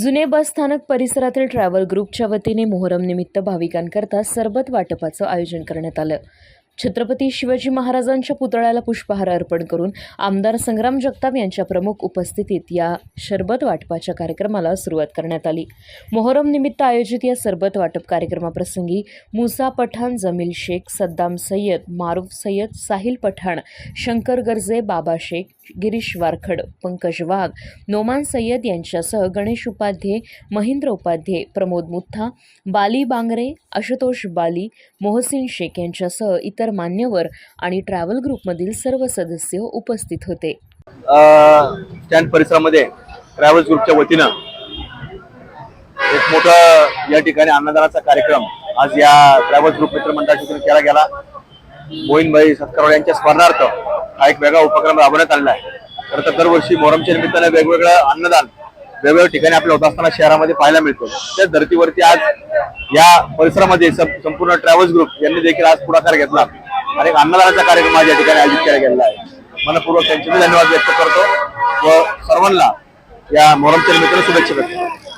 जुने बस स्थानक परिसरातील ट्रॅव्हल ग्रुपच्या वतीने मोहरम निमित्त भाविकांकरता सरबत वाटपाचं आयोजन करण्यात आलं. छत्रपती शिवाजी महाराजांच्या पुतळ्याला पुष्पहार अर्पण करून आमदार संग्राम जगताप यांच्या प्रमुख उपस्थितीत या सरबत वाटपाच्या कार्यक्रमाला सुरुवात करण्यात आली. मोहरम निमित्त आयोजित या सरबत वाटप कार्यक्रमाप्रसंगी मुसा पठाण जमील शेख सद्दाम सय्यद मारूफ सय्यद साहिल पठाण शंकर गर्जे बाबा शेख गिरीश वारखड पंकज वाघ नोमान सय्यद यांच्यासह गणेश उपाध्ये महेंद्र उपाध्ये प्रमोद मुथा बाली बांगरे आशुतोष बाली मोहसिन शेख यांच्यासह इतर मान्यवर आणि ट्रॅव्हल ग्रुपमधील सर्व सदस्य उपस्थित होते. स्टँड परिसरामध्ये ट्रॅव्हल्स ग्रुपच्या वतीनं एक मोठा या ठिकाणी अन्नदानाचा कार्यक्रम आज या ट्रॅव्हल्स ग्रुप मित्रमंडळाच्या वतीने केला गेला. मोहीनभाई सत्कारवाड यांच्या स्मरणार्थ हा एक वेगळा उपक्रम राबवण्यात आलेला आहे. खरं तर दरवर्षी मोहरमच्या निमित्ताने वेगवेगळं अन्नदान वेगवेगळ्या ठिकाणी आपल्या होत असताना शहरामध्ये पाहायला मिळतो. त्या धर्तीवरती आज या परिसरामध्ये संपूर्ण ट्रॅव्हल्स ग्रुप यांनी देखील आज पुढाकार घेतला आणि एक अन्नदानाचा कार्यक्रम आज या ठिकाणी आयोजित केला गेलेला आहे. मनपूर्वक त्यांचे मी धन्यवाद व्यक्त करतो व सर्वांना या मोहरमच्या निमित्ताने शुभेच्छा व्यक्त करतो